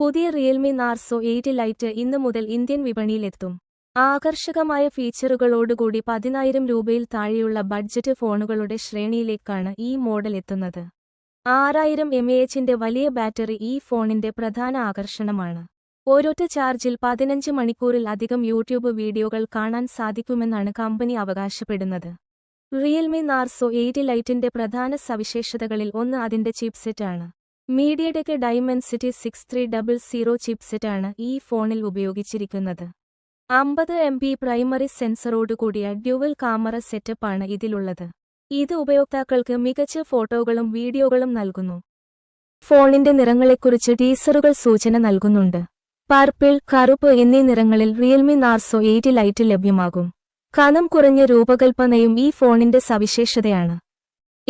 പുതിയ Realme Narzo eight light ഇന്ന് മുതൽ ഇന്ത്യൻ വിപണിയിലെത്തും. ആകർഷകമായ ഫീച്ചറുകളോടുകൂടി പതിനായിരം രൂപയിൽ താഴെയുള്ള ബഡ്ജറ്റ് ഫോണുകളുടെ ശ്രേണിയിലേക്കാണ് ഈ മോഡൽ എത്തുന്നത്. ആറായിരം എം എച്ചിന്റെ വലിയ ബാറ്ററി ഈ ഫോണിന്റെ പ്രധാന ആകർഷണമാണ്. ഒരൊറ്റ ചാർജിൽ പതിനഞ്ച് മണിക്കൂറിൽ അധികം യൂട്യൂബ് വീഡിയോകൾ കാണാൻ സാധിക്കുമെന്നാണ് കമ്പനി അവകാശപ്പെടുന്നത്. റിയൽമി നാർസോ എയ്റ്റ് ലൈറ്റിന്റെ പ്രധാന സവിശേഷതകളിൽ ഒന്ന് അതിന്റെ ചിപ്സെറ്റാണ്. MediaTek Dimensity six three double zero ചിപ്സെറ്റാണ് ഈ ഫോണിൽ ഉപയോഗിച്ചിരിക്കുന്നത്. അമ്പത് എം പി പ്രൈമറി സെൻസറോടുകൂടിയ ഡ്യുവൽ ക്യാമറ സെറ്റപ്പാണ് ഇതിലുള്ളത്. ഇത് ഉപയോക്താക്കൾക്ക് മികച്ച ഫോട്ടോകളും വീഡിയോകളും നൽകുന്നു. ഫോണിന്റെ നിറങ്ങളെക്കുറിച്ച് ടീസറുകൾ സൂചന നൽകുന്നുണ്ട്. പർപ്പിൾ കറുപ്പ് എന്നീ നിറങ്ങളിൽ റിയൽമി നാർസോ എയ്റ്റ് ലൈറ്റ് ലഭ്യമാകും. കനം കുറഞ്ഞ രൂപകൽപ്പനയും ഈ ഫോണിന്റെ സവിശേഷതയാണ്.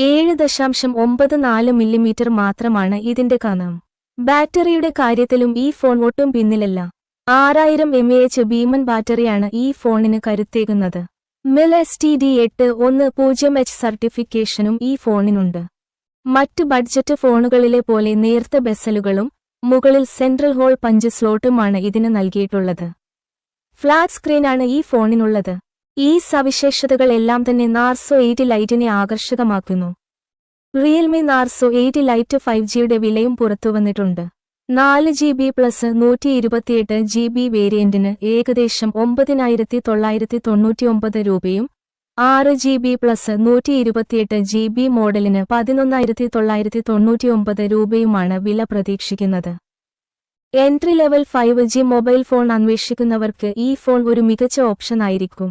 ഏഴ് ദശാംശം ഒമ്പത് നാല് മില്ലിമീറ്റർ മാത്രമാണ് ഇതിന്റെ കനം. ബാറ്ററിയുടെ കാര്യത്തിലും ഈ ഫോൺ ഒട്ടും പിന്നിലല്ല. ആറായിരം എം എച്ച് ഭീമൻ ബാറ്ററിയാണ് ഈ ഫോണിന് കരുത്തേകുന്നത്. മിൽ എസ് ടി ഡി എട്ട് ഒന്ന് പൂജ്യം എച്ച് സർട്ടിഫിക്കേഷനും ഈ ഫോണിനുണ്ട്. മറ്റു ബഡ്ജറ്റ് ഫോണുകളിലെ പോലെ നേർത്ത ബെസലുകളും മുകളിൽ സെൻട്രൽ ഹോൾ പഞ്ച് സ്ലോട്ടുമാണ് ഇതിന് നൽകിയിട്ടുള്ളത്. ഫ്ലാറ്റ് സ്ക്രീനാണ് ഈ ഫോണിനുള്ളത്. ഈ സവിശേഷതകൾ എല്ലാം തന്നെ നാർസോ എയ്റ്റ് ലൈറ്റിനെ ആകർഷകമാക്കുന്നു. Realme Narzo eight Lite five ജിയുടെ വിലയും പുറത്തുവന്നിട്ടുണ്ട് നാല് ജി ബി പ്ലസ് നൂറ്റി ഇരുപത്തിയെട്ട് ജി ബി വേരിയന്റിന് ഏകദേശം ഒമ്പതിനായിരത്തി തൊള്ളായിരത്തി തൊണ്ണൂറ്റിയൊമ്പത് രൂപയും ആറ് ജി ബി പ്ലസ് നൂറ്റി ഇരുപത്തിയെട്ട് ജി ബി മോഡലിന് പതിനൊന്നായിരത്തി തൊള്ളായിരത്തി തൊണ്ണൂറ്റിയൊമ്പത് രൂപയുമാണ് വില പ്രതീക്ഷിക്കുന്നത്. Entry level five G mobile phone അന്വേഷിക്കുന്നവർക്ക് ഈ ഫോൺ ഒരു മികച്ച ഓപ്ഷൻ ആയിരിക്കും